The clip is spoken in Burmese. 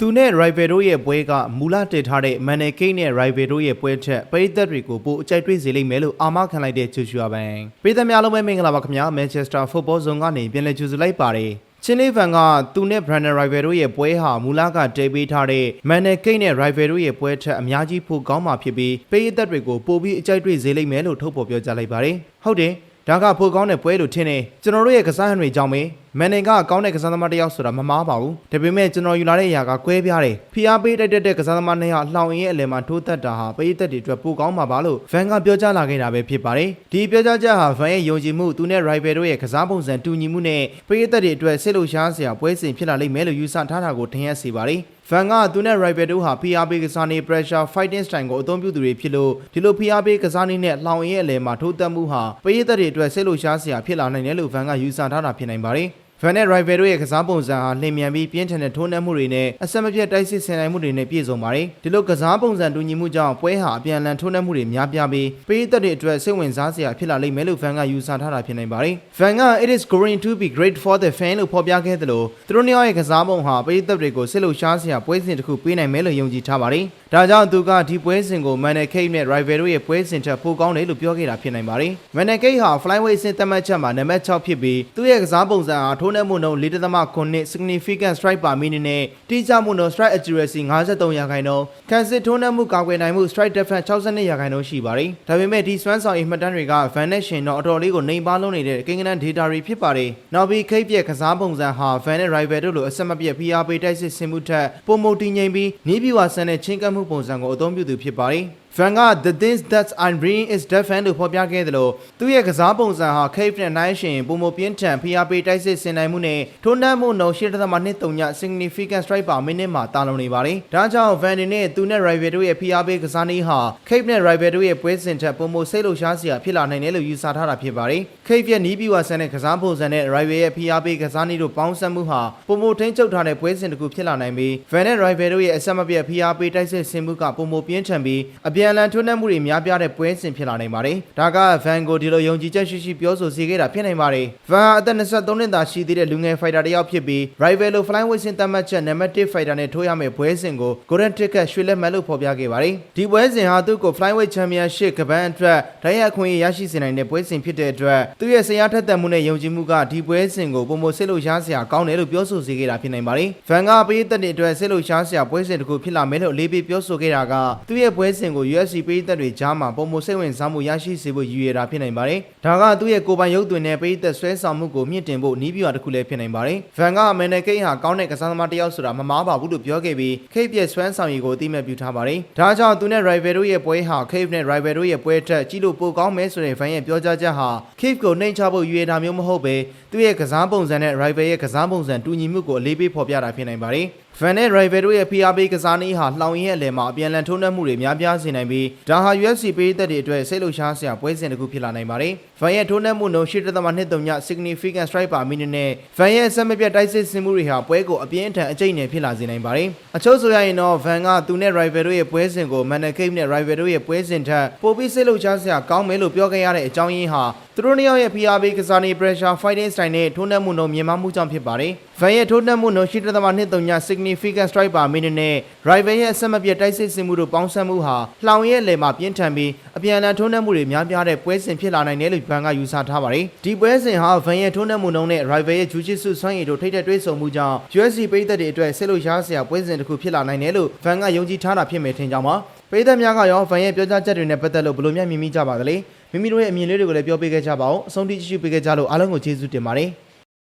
သူနဲ့ rival တို့ရဲ့ပွဲကမူလတည်ထားတဲ့ Manel Cake နဲ့ rival တို့ရဲ့ပွဲထက်ပရိသတ်တွေကိုပိုအကြိုက်တွေ့စေလိမ့်မယ်လို့အာမခံလိုက်တဲ့ဂျူရှူအာဘန်ပရိသတ်များလုံးပဲမင်္ဂလာပါခင်ဗျာ Manchester Football Zone ကနေပြန်လည်ကြိုဆိုလိုက်ပါတယ်ချင်းလေးဖန်ကသူနဲ့ Brandon Rival တို့ရဲ့ပွဲဟာမူလကတဲပေးထားတဲ့ Manel Cake နဲ့ Rival တို့ရဲ့ပွဲထက်အများကြီးပိုကောင်းမှာဖြစ်ပြီးပရိသတ်တွေကိုပိုပြီးအကြိုက်တွေ့စေလိမ့်မယ်လို့ထုတ်ဖော်ပြောကြားလိုက်ပါတယ်ဟုတ်တယ်ဒါကပိုကောင်းတဲ့ပွဲလို့ထင်တယ်ကျွန်တော်တို့ရဲ့ကစားဟန်တွေကြောင့်ပဲ မန်နယ်ကကောင်းတဲ့ကစားသမားတစ်ယောက်ဆိုတာမမားပါဘူးဒါပေမဲ့ကျွန်တော်ယူလာတဲ့အရာကကွဲပြားတယ်ဖီအားပေးတိုက်တဲ့ကစားသမားနှစ်ယောက်လှောင်ရင်ရဲ့အလယ်မှာထိုးသက်တာဟာပရိသတ်တွေအတွက်ပိုကောင်းမှာပါလို့ဗန်ကပြောကြားလာခဲ့တာပဲဖြစ်ပါတယ်ဒီပြောကြားချက်ဟာဗန်ရဲ့ယုံကြည်မှုသူနဲ့ rival တို့ရဲ့ကစားပုံစံတူညီမှုနဲ့ပရိသတ်တွေအတွက်စိတ်လှုပ်ရှားစရာပွဲစဉ်ဖြစ်လာလိမ့်မယ်လို့ယူဆထားတာကိုထင်ရစေပါတယ်ဖန်ကသူနဲ့ rival တို့ဟာ PRP ကစားနေ pressure fighting style ကိုအသုံးပြုသူတွေဖြစ်လို့ဒီလို PRP ကစားနေနဲ့လှောင်ရဲအလယ်မှာထိုးတက်မှုဟာပရိသတ်တွေအတွက်စိတ်လှုပ်ရှားစရာဖြစ်လာနိုင်တယ်လို့ဖန်ကယူဆထားတာဖြစ်နိုင်ပါတယ် ဖန်နဲ့ rival တို့ရဲ့ကစားပုံစံဟာလျင်မြန်ပြီးပြင်းထန်တဲ့ထိုးနှက်မှုတွေနဲ့အဆက်မပြတ်တိုက်စစ်ဆင်နိုင်မှုတွေနဲ့ပြည့်စုံပါတယ်ဒီလိုကစားပုံစံတူညီမှုကြောင့်ပွဲဟာအပြန်အလှန်ထိုးနှက်မှုတွေများပြားပြီးပရိသတ်တွေအတွက်စိတ်ဝင်စားစရာဖြစ်လာလိမ့်မယ်လို့ဖန်ကယူဆထားတာဖြစ်နိုင်ပါတယ်ဖန်က it is going to be great for the fan လို့ဖော်ပြခဲ့သလိုသူတို့နှစ်ယောက်ရဲ့ကစားပုံဟာပရိသတ်တွေကိုစိတ်လှုပ်ရှားစရာပွဲစဉ်တစ်ခုပေးနိုင်မယ်လို့ယုံကြည်ထားပါတယ်ဒါကြောင့်သူကဒီပွဲစဉ်ကို Manel Cake နဲ့ Rival တို့ရဲ့ပွဲစဉ်ထက်ပိုကောင်းတယ်လို့ပြောခဲ့တာဖြစ်နိုင်ပါတယ်။ Manel Cake ဟာ Flyweight ဆင့်သက်မှတ်ချက်မှာနံပါတ်6ဖြစ်ပြီးသူ့ရဲ့ကစားပုံစံဟာထိုးနှက်မှုနှုန်း4.9 significant strike per minute နဲ့တိကျမှုနှုန်း strike accuracy 53ရာခိုင်နှုန်းခံစစ်ထိုးနှက်မှုကာကွယ်နိုင်မှု strike defense 62ရာခိုင်နှုန်းရှိပါတယ်။ဒါပေမဲ့ဒီစွမ်းဆောင်ရည်မှတ်တမ်းတွေက Van နဲ့ရှင်တော့အတော်လေးကိုနှိမ်ပါလုံးနေတဲ့ကိန်းဂဏန်း data တွေဖြစ်ပါတယ်။နောက်ပြီး Cake ရဲ့ကစားပုံစံဟာ Van နဲ့ Rival တို့လိုအဆက်မပြတ် PR ပေးတိုက်စစ်ဆင်မှုထက်ပုံမတည်ငြိမ်ပြီးနီးပြူဝါဆန်တဲ့ချင်းကပ်မှုပုံစံကိုအသုံးပြုသူဖြစ်ပါတယ်။ Van က the things that I'm bringing is different လို့ဖော်ပြခဲ့တယ်လို့သူ့ရဲ့ကစားပုံစံဟာ Cave နဲ့ Nine ရှင်ပုံမပြင်းထန်ဖိအားပေးတိုက်စစ်ဆင်နိုင်မှုနဲ့ထိုးနှက်မှုနှုန်း8.23 significant strike per minute မှာတာလုံနေပါတယ်။ဒါကြောင့် Van နဲ့သူနဲ့ Rival တို့ရဲ့ဖိအားပေးကစားနည်းဟာ Cave နဲ့ Rival တို့ရဲ့ပွဲစဉ်ထက်ပုံမစိတ်လှုပ်ရှားစရာဖြစ်လာနိုင်တယ်လို့ယူဆထားတာဖြစ်ပါတယ်။ Cave ရဲ့နီးပြူဝါဆန်တဲ့ကစားပုံစံနဲ့ Rival ရဲ့ဖိအားပေးကစားနည်းတို့ပေါင်းစပ်မှုဟာပုံမထိန်းချုပ်ထားတဲ့ပွဲစဉ်တစ်ခုဖြစ်လာနိုင်ပြီး Van နဲ့ Rival တို့ရဲ့အဆက်မပြတ်ဖိအားပေးတိုက်စစ်ဆင်မှုကပုံမပြင်းထန်ပြီးအပြန်အလှန်ထိုးနှက်မှုတွေများပြားတဲ့ပွဲစဉ်ဖြစ်လာနိုင်ပါတယ်။ဒါက Van ကိုဒီလိုယုံကြည်ချက်ရှိရှိပြောဆိုစေခဲ့တာဖြစ်နိုင်ပါတယ်။ Van အသက်23နှစ်သာရှိသေးတဲ့လူငယ်ဖိုက်တာတစ်ယောက်ဖြစ်ပြီး Rival လို Flyweight ဆင့်သတ်မှတ်ချက် Number 1 Fighter နဲ့ထိုးရမယ့်ပွဲစဉ်ကို Golden Ticket ရွှေလက်မှတ်လို့ဖော်ပြခဲ့ပါတယ်။ဒီပွဲစဉ်ဟာသူ့ကို Flyweight Championship ကပန်းအတွက်ဒိုင်းရအခွင့်အရေးရရှိစေနိုင်တဲ့ပွဲစဉ်ဖြစ်တဲ့အတွက်သူ့ရဲ့ဆရာထက်သန်မှုနဲ့ယုံကြည်မှုကဒီပွဲစဉ်ကိုပုံမစစ်လို့ရှားစရာကောင်းတယ်လို့ပြောဆိုစေခဲ့တာဖြစ်နိုင်ပါတယ်။ Van ကပေးသက်တဲ့အတွက်စစ်လို့ရှားစရာပွဲစဉ်တစ်ခုဖြစ်လာမယ်လို့အလေးပေးပြောဆိုခဲ့တာကသူ့ရဲ့ပွဲစဉ်ကို UFC ပေးသက်တွေကြားမှာပုံမစိတ်ဝင်စားမှုရရှိစေဖို့ရည်ရွယ်တာဖြစ်နိုင်ပါတယ်။ဒါကသူ့ရဲ့ကိုယ်ပိုင်ရုပ်သွင်းတဲ့ပေးသက်ဆွဲဆောင်မှုကိုမြင့်တင်ဖို့နီးပြွာတစ်ခုလည်းဖြစ်နိုင်ပါတယ်။ Van ကအမန်နယ်ကိတ်ဟာကောင်းတဲ့ကစားသမားတစ်ယောက်ဆိုတာမမားပါဘူးလို့ပြောခဲ့ပြီး Cape ရဲ့ဆွမ်းဆောင်ရည်ကိုအသိမဲ့ပြုထားပါတယ်။ဒါကြောင့်သူနဲ့ Rival တို့ရဲ့ပွဲဟာ Cape နဲ့ Rival တို့ရဲ့ပွဲထက်ကြီးလို့ပိုကောင်းမယ်ဆိုတဲ့ Van ရဲ့ပြောကြားချက်ဟာ Cape ကိုနှိမ်ချဖို့ရည်ရွယ်တာမျိုးမဟုတ်ပဲ သူ့ရဲ့ကစားပုံစံနဲ့ Rival ရဲ့ကစားပုံစံတူညီမှုကိုအလေးပေးဖော်ပြတာဖြစ်နိုင်ပါတယ်။ Van နဲ့ Rival တို့ရဲ့ PRP ကစားနည်းဟာလှောင်ရင်ရဲ့အလယ်မှာအပြန်အလှန်ထိုးနှက်မှုတွေများပြားစေနိုင်ပြီးဒါဟာ UFC ပေးသက်တွေအတွက်စိတ်လှုပ်ရှားစရာပွဲစဉ်တစ်ခုဖြစ်လာနိုင်ပါတယ်။ Van ရဲ့ထိုးနှက်မှုနှုန်း8.23 significant strike per minute နဲ့ Van ရဲ့ဆက်မပြတ်တိုက်စစ်ဆင်မှုတွေဟာပွဲကိုအပြင်းအထန်အကျိတ်နဲ့ဖြစ်လာစေနိုင်ပါတယ်။အချို့ဆိုရရင်တော့ Van ကသူနဲ့ Rival တို့ရဲ့ပွဲစဉ်ကို Manel Cake နဲ့ Rival တို့ရဲ့ပွဲစဉ်ထက်ပိုပြီးစိတ်လှုပ်ရှားစရာကောင်းမယ်လို့ပြောခဲ့ရတဲ့အကြောင်းရင်းဟာ သူတို့နှစ်ယောက်ရဲ့ PRP ကစားနည်း pressure fighting style နဲ့ထိုးနှက်မှုနှုန်းမြင့်မားမှုကြောင့်ဖြစ်ပါတယ်။ Van ရဲ့ထိုးနှက်မှုနှုန်း8.23 significant strike per minute နဲ့ Rival ရဲ့အဆက်မပြတ်တိုက်စစ်ဆင်မှုတို့ပေါင်းစပ်မှုဟာလှောင်ရဲ့အလယ်မှာပြင်းထန်ပြီးအပြန်အလှန်ထိုးနှက်မှုတွေများပြားတဲ့ပွဲစဉ်ဖြစ်လာနိုင်တယ်လို့ Van ကယူဆထားပါတယ်။ဒီပွဲစဉ်ဟာ Van ရဲ့ထိုးနှက်မှုနှုန်းနဲ့ Rival ရဲ့ Jiu-Jitsu စွမ်းရည်တို့ထိတဲ့တွေးဆုံမှုကြောင့် UFC ပြည်သက်တွေအတွက်ဆစ်လို့ရှားစရာပွဲစဉ်တစ်ခုဖြစ်လာနိုင်တယ်လို့ Van ကယုံကြည်ထားတာဖြစ်မယ်ထင်ကြောင်းပါ။ပြည်သက်များကရော Van ရဲ့ပြောကြားချက်တွေနဲ့ပတ်သက်လို့ဘယ်လိုများမြင်မိကြပါသလဲ။ မိမိတို့ရဲ့အမြင်လေးတွေကိုလည်းပြောပေးခဲ့ကြပါဦး။အဆုံးထိကြည့်ရှုပေးခဲ့ကြလို့အားလုံးကိုကျေးဇူးတင်ပါတယ်။